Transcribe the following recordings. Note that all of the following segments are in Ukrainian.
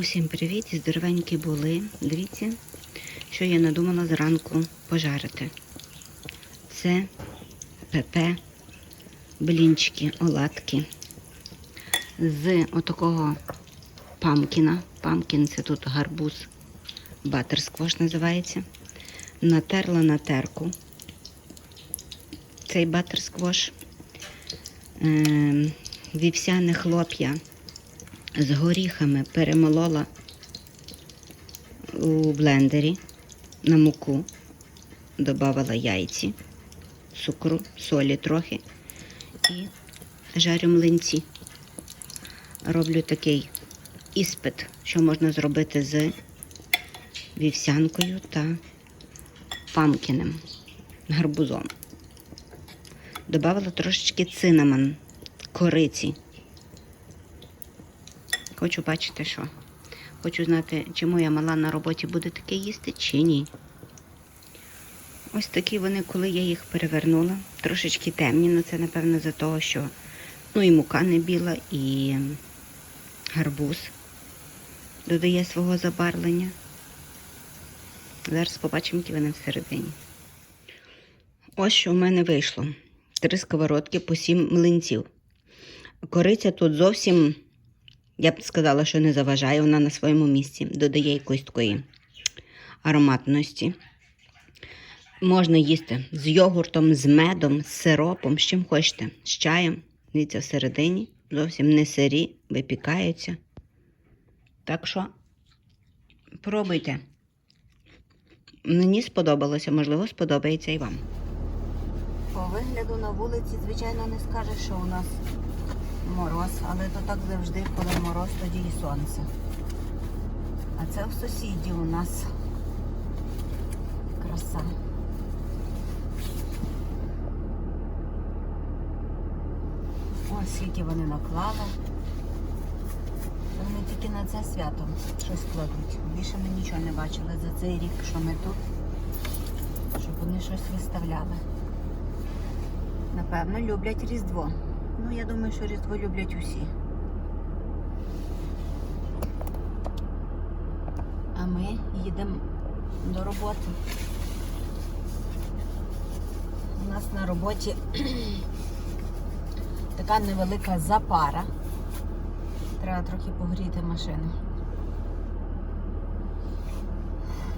Усім привіт! Здоровенькі були. Дивіться, що я надумала зранку пожарити. Це ПП, блінчики, оладки з отакого памкіна. Памкін це тут гарбуз, батерсквош називається. Натерла на терку. Цей батерсквош. Ем, Вівсяне хлоп'я з горіхами перемолола у блендері на муку, додавала яйці, цукру, солі трохи і жарю млинці. Роблю такий іспит, що можна зробити з вівсянкою та памкіним гарбузом. Добавила трошечки цинамон, кориці. Хочу бачити, що. Хочу знати, чи моя мала на роботі буде таке їсти, чи ні. Ось такі вони, коли я їх перевернула, трошечки темні, але це, напевно, за того, що ну, і мука не біла, і гарбуз додає свого забарвлення. Зараз побачимо, які вони всередині. Ось що в мене вийшло. Три сковородки по сім млинців. Кориця тут зовсім. Я б сказала, що не заважає, вона на своєму місці. Додає якоїсь такої ароматності. Можна їсти з йогуртом, з медом, з сиропом, з чим хочете. З чаєм. Дивіться, всередині. Зовсім не сирі, випікаються. Так що пробуйте. Мені сподобалося, можливо, сподобається і вам. По вигляду на вулиці, звичайно, не скажеш, що у нас мороз, але то так завжди, коли мороз, тоді і сонце. А це в сусіді у нас краса. Ось скільки вони наклали. Вони тільки на це свято щось кладуть. Більше ми нічого не бачили за цей рік, що ми тут, щоб вони щось виставляли. Напевно, люблять Різдво. Ну, я думаю, що Різдво люблять усі. А ми їдемо до роботи. У нас на роботі така невелика запара. Треба трохи погріти машину.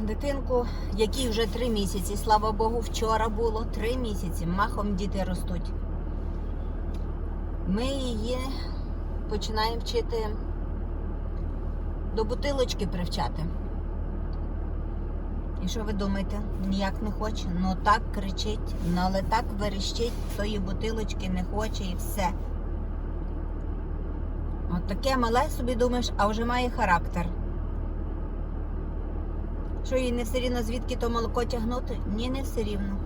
Дитинку, якій вже три місяці, слава Богу, вчора було три місяці. Махом діти ростуть. Ми її починаємо вчити до бутилочки привчати. І що ви думаєте? Ніяк не хоче. Ну так кричить, ну але так верещить, тої бутилочки не хоче і все. От таке мале собі думаєш, а вже має характер. Що їй не все рівно звідки то молоко тягнути? Ні, не все рівно.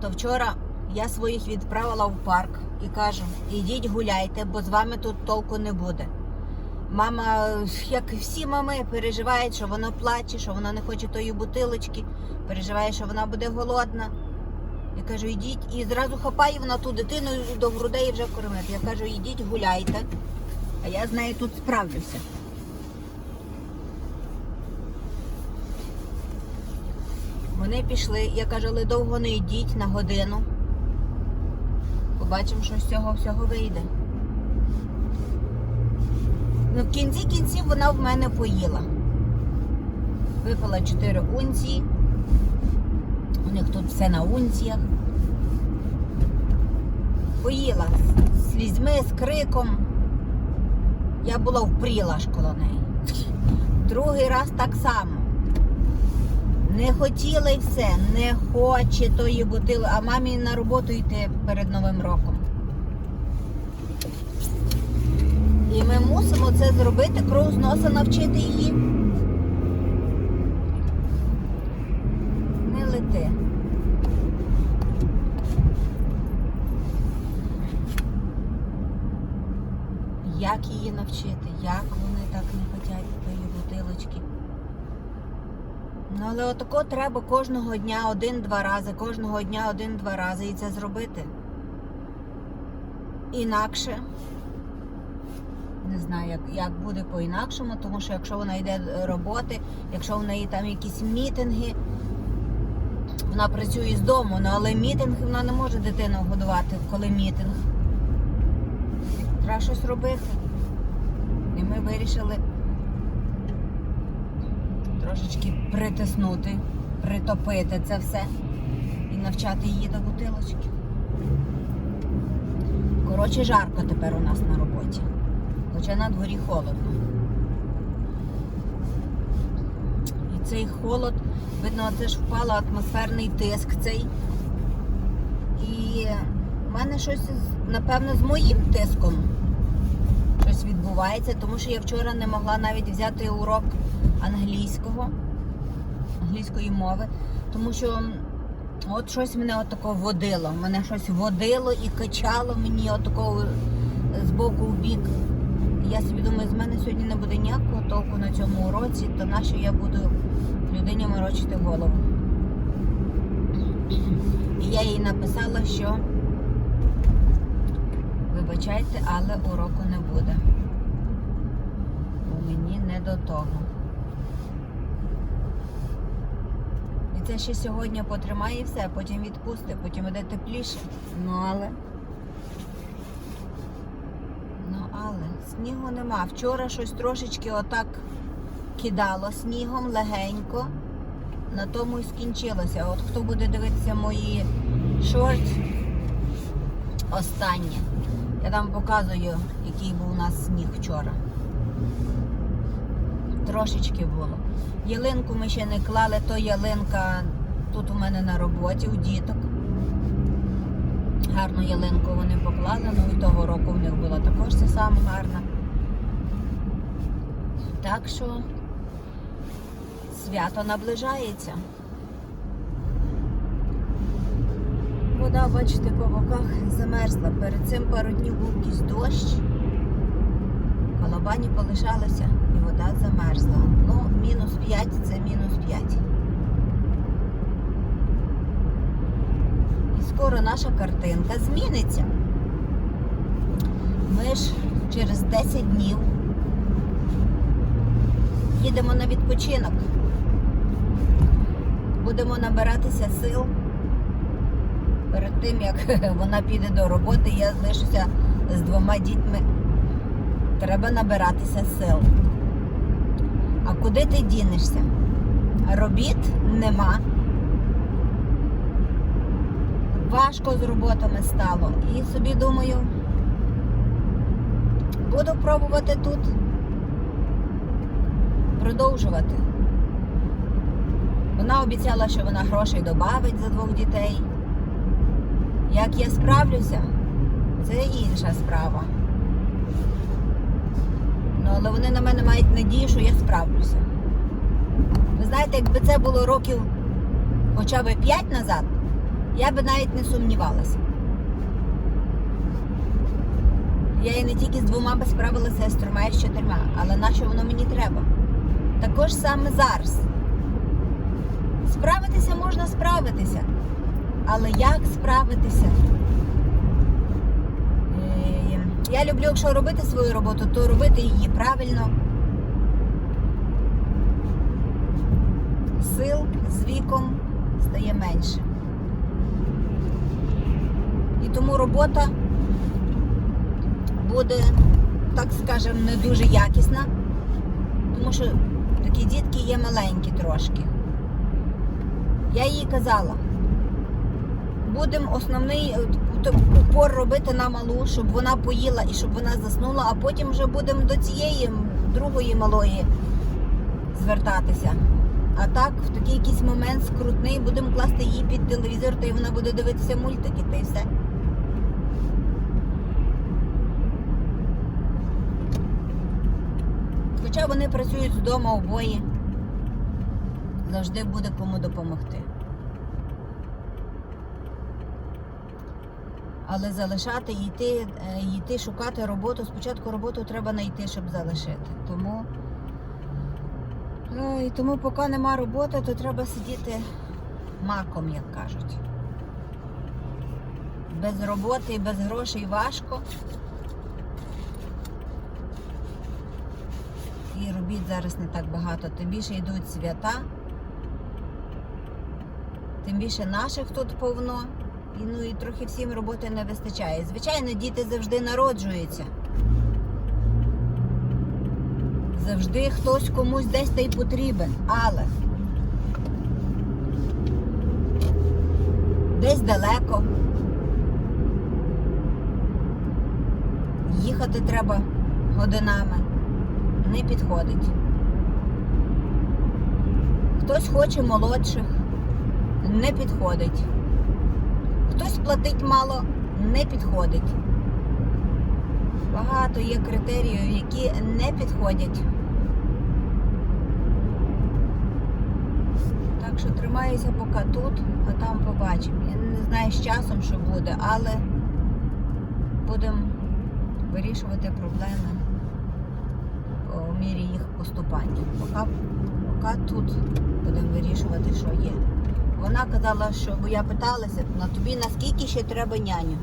То вчора я своїх відправила в парк і кажу, ідіть гуляйте, бо з вами тут толку не буде. Мама, як всі мами, переживає, що вона плаче, що вона не хоче тої бутилочки, переживає, що вона буде голодна. Я кажу, ідіть, і зразу хапає вона ту дитину до грудей і вже кормить. Я кажу, ідіть гуляйте, а я з нею тут справлюся. Вони пішли, я кажу, але довго не йдіть на годину. Побачимо, що з цього всього вийде. Ну, в кінці кінців вона в мене поїла. Випила 4 унції. У них тут все на унціях. Поїла з слізьми, з криком. Я була впріла ж коло неї. Другий раз так само. Не хотіла і все, не хоче тої бутили, а мамі на роботу йти перед Новим роком. І ми мусимо це зробити, кров з носа навчити її. Не лети. Як її навчити? Як вони так не хочуть тої бутилочки? Ну, але отако треба кожного дня один-два рази, кожного дня один-два рази і це зробити. Інакше Не знаю, як, як буде по-інакшому, тому що якщо вона йде до роботи, якщо в неї там якісь мітинги, вона працює з дому, ну, але мітинг вона не може дитину годувати, коли мітинг. Треба щось робити. І ми вирішили трошечки притиснути, притопити це все і навчати її до бутилочки. Коротше, жарко тепер у нас на роботі. Хоча на дворі холодно. І цей холод, видно, це ж впало атмосферний тиск цей. І в мене щось, напевно, з моїм тиском відбувається, тому що я вчора не могла навіть взяти урок англійського, англійської мови, тому що от щось мене отако водило. Мене щось водило і качало мені отако з боку в бік. Я собі думаю, з мене сьогодні не буде ніякого толку на цьому уроці, то нащо я буду людині морочити голову. І я їй написала, що вибачайте, але уроку не буде. До того. І це ще сьогодні потримає і все, потім відпусти, потім буде тепліше. Ну але. Ну але снігу нема. Вчора щось трошечки отак кидало снігом легенько. На тому і скінчилося. От хто буде дивитися мої шорт останні, я там показую, який був у нас сніг вчора. Трошечки було. Ялинку ми ще не клали, то ялинка тут у мене на роботі, у діток. Гарну ялинку вони поклали, ну і того року в них була також це саме гарна. Так що свято наближається. Вода, бачите, по боках замерзла. Перед цим пару днів був якийсь дощ. Колобані полишалися вода замерзла. Ну, мінус 5 це мінус 5. І скоро наша картинка зміниться. Ми ж через 10 днів їдемо на відпочинок. Будемо набиратися сил перед тим, як вона піде до роботи, я залишуся з двома дітьми. Треба набиратися сил. А куди ти дінешся? Робіт нема. Важко з роботами стало. І собі думаю, буду пробувати тут продовжувати. Вона обіцяла, що вона грошей додавить за двох дітей. Як я справлюся, це інша справа. Ну, але вони на мене мають надію, що я справлюся. Ви знаєте, якби це було років хоча б 5 назад, я би навіть не сумнівалася. Я і не тільки з двома би справилася, а з трьома і з чотирма. Але на що воно мені треба? Також саме зараз. Справитися можна справитися. Але як справитися? Я люблю, якщо робити свою роботу, то робити її правильно. Сил з віком стає менше. І тому робота буде, так скажемо, не дуже якісна, тому що такі дітки є маленькі трошки. Я їй казала, будемо основний упор робити на малу, щоб вона поїла і щоб вона заснула, а потім вже будемо до цієї другої малої звертатися. А так, в такий якийсь момент скрутний, будемо класти її під телевізор, то й вона буде дивитися мультики, та й все. Хоча вони працюють з дому обоє, завжди буде кому допомогти. Але залишати, йти, е, йти шукати роботу. Спочатку роботу треба знайти, щоб залишити. Тому, е, і тому поки нема роботи, то треба сидіти маком, як кажуть. Без роботи і без грошей важко. і робіт зараз не так багато. Тим більше йдуть свята, тим більше наших тут повно. Ну і трохи всім роботи не вистачає. Звичайно, діти завжди народжуються. Завжди хтось комусь десь та й потрібен, але десь далеко. Їхати треба годинами. Не підходить. Хтось хоче молодших, не підходить. Хтось платить мало, не підходить. Багато є критеріїв, які не підходять. Так що тримаюся поки тут, а там побачимо. Я не знаю з часом, що буде, але будемо вирішувати проблеми по мірі їх поступання. Поки, поки тут будемо вирішувати, що є. Вона казала, що я питалася, на тобі наскільки ще треба няню?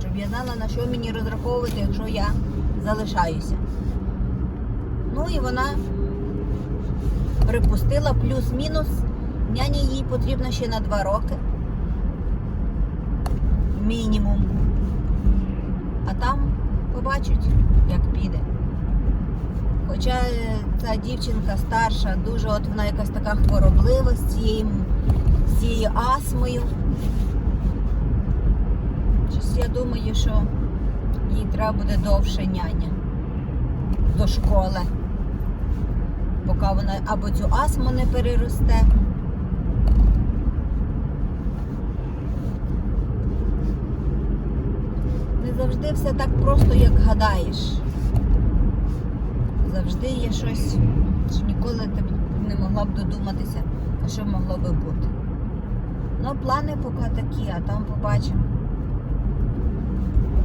Щоб я знала, на що мені розраховувати, якщо я залишаюся. Ну і вона припустила плюс-мінус. Няні їй потрібно ще на два роки. Мінімум. А там побачать, як піде. Хоча е, ця дівчинка старша, дуже от вона якась така хвороблива з цією, з цією астмою. Я думаю, що їй треба буде довше няня до школи, поки вона або цю астму не переросте. Не завжди все так просто, як гадаєш. Завжди є щось, що ніколи ти не могла б додуматися, що могло би бути. Ну, плани поки такі, а там побачимо.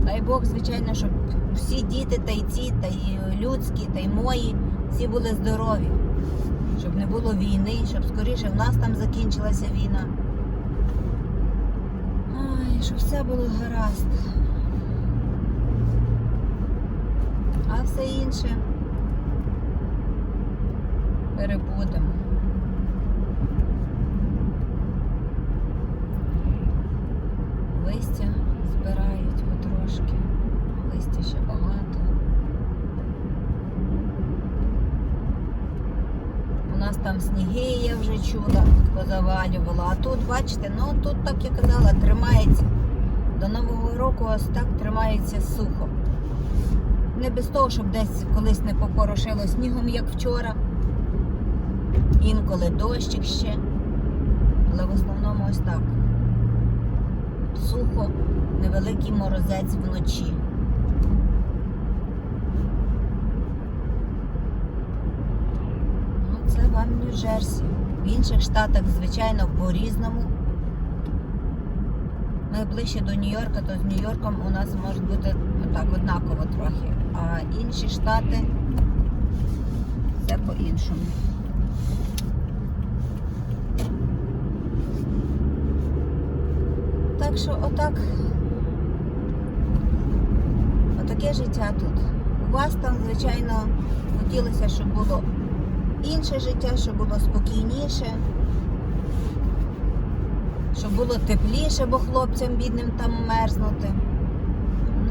Дай Бог, звичайно, щоб всі діти, та й ці, та й людські, та й мої, всі були здорові. Щоб не було війни, щоб скоріше в нас там закінчилася війна. Ай, щоб все було гаразд. А все інше перебудемо. Листя збирають потрошки, листя ще багато. У нас там сніги, я вже чула, позавалювала. А тут, бачите, ну тут, так я казала, тримається. До Нового року ось так тримається сухо. Не без того, щоб десь колись не попорошило снігом, як вчора. Інколи дощик ще. Але в основному ось так. Сухо, невеликий морозець вночі. Ну, це вам Нью-Джерсі. В інших штатах, звичайно, по-різному. Ми ближче до Нью-Йорка, то з Нью-Йорком у нас може бути так однаково трохи. А інші штати це по-іншому. Так що отак. Отаке життя тут. У вас там, звичайно, хотілося, щоб було інше життя, щоб було спокійніше, щоб було тепліше, бо хлопцям бідним там мерзнути.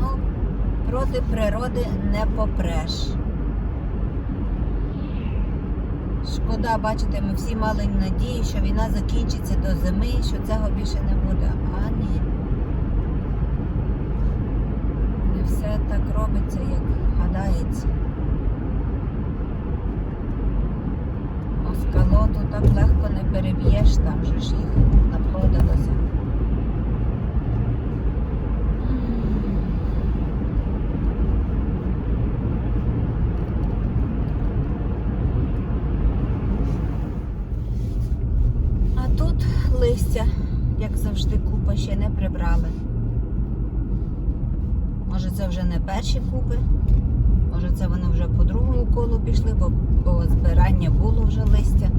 Ну, проти природи не попреш. Шкода, бачите, ми всі мали надію, що війна закінчиться до зими, що цього більше не буде. А ні. Не так робиться, як гадається. Москалоту так легко не переб'єш, там же ж їх наплодилося. А листя, як завжди, купа ще не прибрали. Може це вже не перші купи. Може це вони вже по другому колу пішли, бо, бо збирання було вже листя.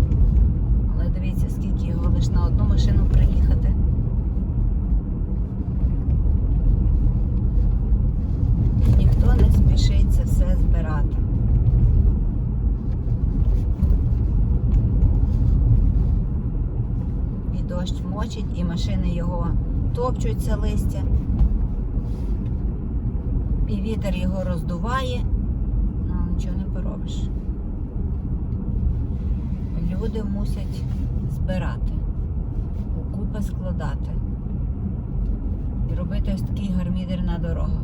Але дивіться, скільки його лише на одну машину приїхати. Ніхто не спішить це все збирати. І дощ мочить, і машини його топчуть це листя. І вітер його роздуває. Ну, нічого не поробиш. Люди мусять збирати, купи складати і робити ось такий гармідер на дорогах.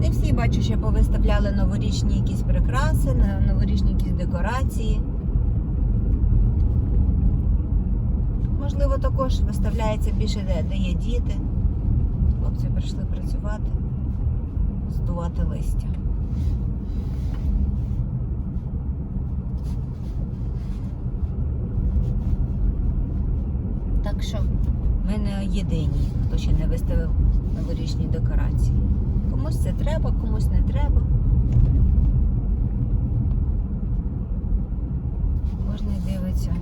Не всі бачу, ще повиставляли новорічні якісь прикраси, новорічні якісь декорації. Можливо, також виставляється більше де, де є діти. Хлопці прийшли працювати, здувати листя. Так що ми не єдині, хто ще не виставив новорічні декорації. Комусь це треба, комусь не треба. Кожен дивиться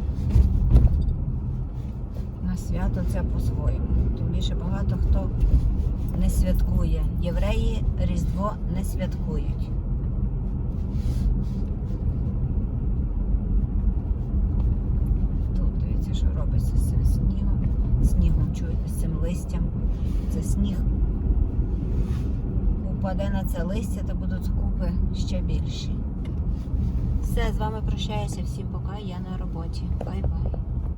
свято це по-своєму. Тим більше багато хто не святкує. Євреї Різдво не святкують. Тут дивіться, що робиться з снігом. Снігом чуєте, з цим листям. Це сніг упаде на це листя, то будуть купи ще більші. Все, з вами прощаюся. Всім пока. Я на роботі. Бай-бай.